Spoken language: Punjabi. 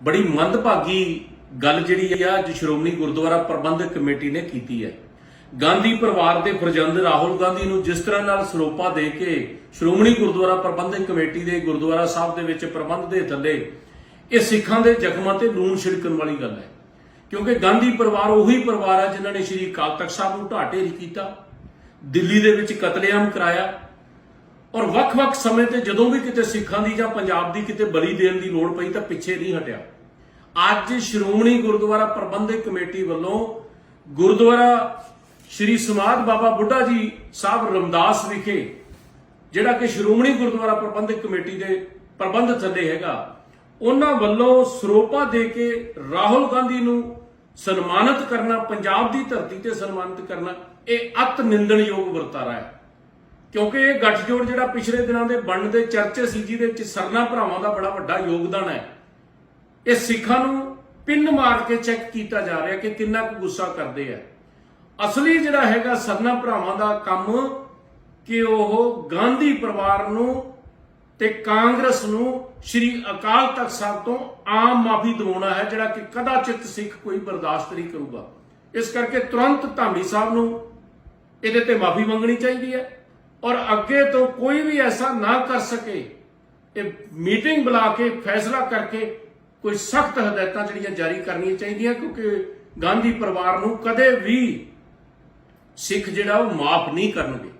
ਬੜੀ ਮੰਦਭਾਗੀ ਗੱਲ ਜਿਹੜੀ ਆ, ਅੱਜ ਸ਼੍ਰੋਮਣੀ ਗੁਰਦੁਆਰਾ ਪ੍ਰਬੰਧਕ ਕਮੇਟੀ ਨੇ ਕੀਤੀ ਹੈ। ਗਾਂਧੀ ਪਰਿਵਾਰ ਦੇ ਫਰਜ਼ੰਦ ਰਾਹੁਲ ਗਾਂਧੀ ਨੂੰ ਜਿਸ ਤਰ੍ਹਾਂ ਨਾਲ ਸਰੋਪਾ ਦੇ ਕੇ ਸ਼੍ਰੋਮਣੀ ਗੁਰਦੁਆਰਾ ਪ੍ਰਬੰਧਕ ਕਮੇਟੀ ਦੇ ਗੁਰਦੁਆਰਾ ਸਾਹਿਬ ਦੇ ਵਿੱਚ ਪ੍ਰਬੰਧ ਦੇ ਥੱਲੇ, ਇਹ ਸਿੱਖਾਂ ਦੇ ਜ਼ਖਮਾਂ ਤੇ ਲੂਣ ਛਿੜਕਣ ਵਾਲੀ ਗੱਲ ਹੈ। ਕਿਉਂਕਿ ਗਾਂਧੀ ਪਰਿਵਾਰ ਉਹੀ ਪਰਿਵਾਰ ਹੈ ਜਿਨ੍ਹਾਂ ਨੇ ਸ਼੍ਰੀ ਅਕਾਲ ਤਖਤ ਸਾਹਿਬ ਨੂੰ ਢਾਟੇ ਢੇਰੀ ਕੀਤਾ, ਦਿੱਲੀ ਦੇ ਵਿੱਚ ਕਤਲੇਆਮ ਕਰਾਇਆ ਔਰ ਵੱਖ-ਵੱਖ ਸਮੇਂ ਤੇ ਜਦੋਂ ਵੀ ਕਿਤੇ ਸਿੱਖਾਂ ਦੀ ਜਾਂ ਪੰਜਾਬ ਦੀ ਕਿਤੇ ਬਲੀ ਦੇਣ ਦੀ ਲੋੜ ਪਈ ਤਾਂ ਪਿੱਛੇ ਨਹੀਂ ਹਟਿਆ। ਅੱਜ ਸ਼੍ਰੋਮਣੀ ਗੁਰਦੁਆਰਾ ਪ੍ਰਬੰਧਕ ਕਮੇਟੀ ਵੱਲੋਂ ਗੁਰਦੁਆਰਾ ਸ਼੍ਰੀ ਸਮਾਧ ਬਾਬਾ ਬੁੱਢਾ ਜੀ ਸਾਹਿਬ ਰਮਦਾਸ ਵਿਖੇ, ਜਿਹੜਾ ਕਿ ਸ਼੍ਰੋਮਣੀ ਗੁਰਦੁਆਰਾ ਪ੍ਰਬੰਧਕ ਕਮੇਟੀ ਦੇ ਪ੍ਰਬੰਧ ਥੱਲੇ ਹੈਗਾ, ਉਹਨਾਂ ਵੱਲੋਂ ਸਰੋਪਾ ਦੇ ਕੇ ਰਾਹੁਲ ਗਾਂਧੀ ਨੂੰ ਸਨਮਾਨਿਤ ਕਰਨਾ, ਪੰਜਾਬ ਦੀ ਧਰਤੀ ਤੇ ਸਨਮਾਨਿਤ ਕਰਨਾ, ਇਹ ਅਤ ਨਿੰਦਣਯੋਗ ਵਰਤਾਰਾ ਹੈ। ਕਿਉਂਕਿ ਇਹ ਗੱਠਜੋੜ ਜਿਹੜਾ ਪਿਛਲੇ ਦਿਨਾਂ ਦੇ ਬਣਨ ਦੇ ਚਰਚੇ ਸੀ, ਜਿਹਦੇ ਵਿੱਚ ਸਰਨਾ ਭਰਾਵਾਂ ਦਾ ਬੜਾ ਵੱਡਾ ਯੋਗਦਾਨ ਹੈ। ਇਹ ਸਿੱਖਾਂ ਨੂੰ ਪਿੰਨ ਮਾਰ ਕੇ ਚੈੱਕ ਕੀਤਾ ਜਾ ਰਿਹਾ ਕਿ ਕਿੰਨਾ ਕੁ ਗੁੱਸਾ ਕਰਦੇ ਆ। ਅਸਲੀ ਜਿਹੜਾ ਹੈਗਾ ਸਰਨਾ ਭਰਾਵਾਂ ਦਾ ਕੰਮ ਕਿ ਉਹ ਗਾਂਧੀ ਪਰਿਵਾਰ ਨੂੰ ਤੇ ਕਾਂਗਰਸ ਨੂੰ ਸ਼੍ਰੀ ਅਕਾਲ ਤਖਤ ਸਾਹਿਬ ਤੋਂ ਆਮ ਮਾਫੀ ਦਿਵਾਉਣਾ ਹੈ, ਜਿਹੜਾ ਕਿ ਕਦਾਚਿਤ ਸਿੱਖ ਕੋਈ ਬਰਦਾਸ਼ਤ ਨਹੀਂ ਕਰੂਗਾ। ਇਸ ਕਰਕੇ ਤੁਰੰਤ ਧਾਮੀ ਸਾਹਿਬ ਨੂੰ ਇਹਦੇ ਤੇ ਮਾਫੀ ਮੰਗਣੀ ਚਾਹੀਦੀ ਹੈ। ਔਰ ਅੱਗੇ ਤੋਂ ਕੋਈ ਵੀ ਐਸਾ ਨਾ ਕਰ ਸਕੇ ਇਹ ਮੀਟਿੰਗ ਬੁਲਾ ਕੇ, ਫੈਸਲਾ ਕਰਕੇ ਕੋਈ ਸਖਤ ਹਦਾਇਤਾਂ ਜਿਹੜੀਆਂ ਜਾਰੀ ਕਰਨੀਆਂ ਚਾਹੀਦੀਆਂ, ਕਿਉਂਕਿ ਗਾਂਧੀ ਪਰਿਵਾਰ ਨੂੰ ਕਦੇ ਵੀ ਸਿੱਖ ਜਿਹੜਾ ਉਹ ਮਾਫ ਨਹੀਂ ਕਰਨਗੇ।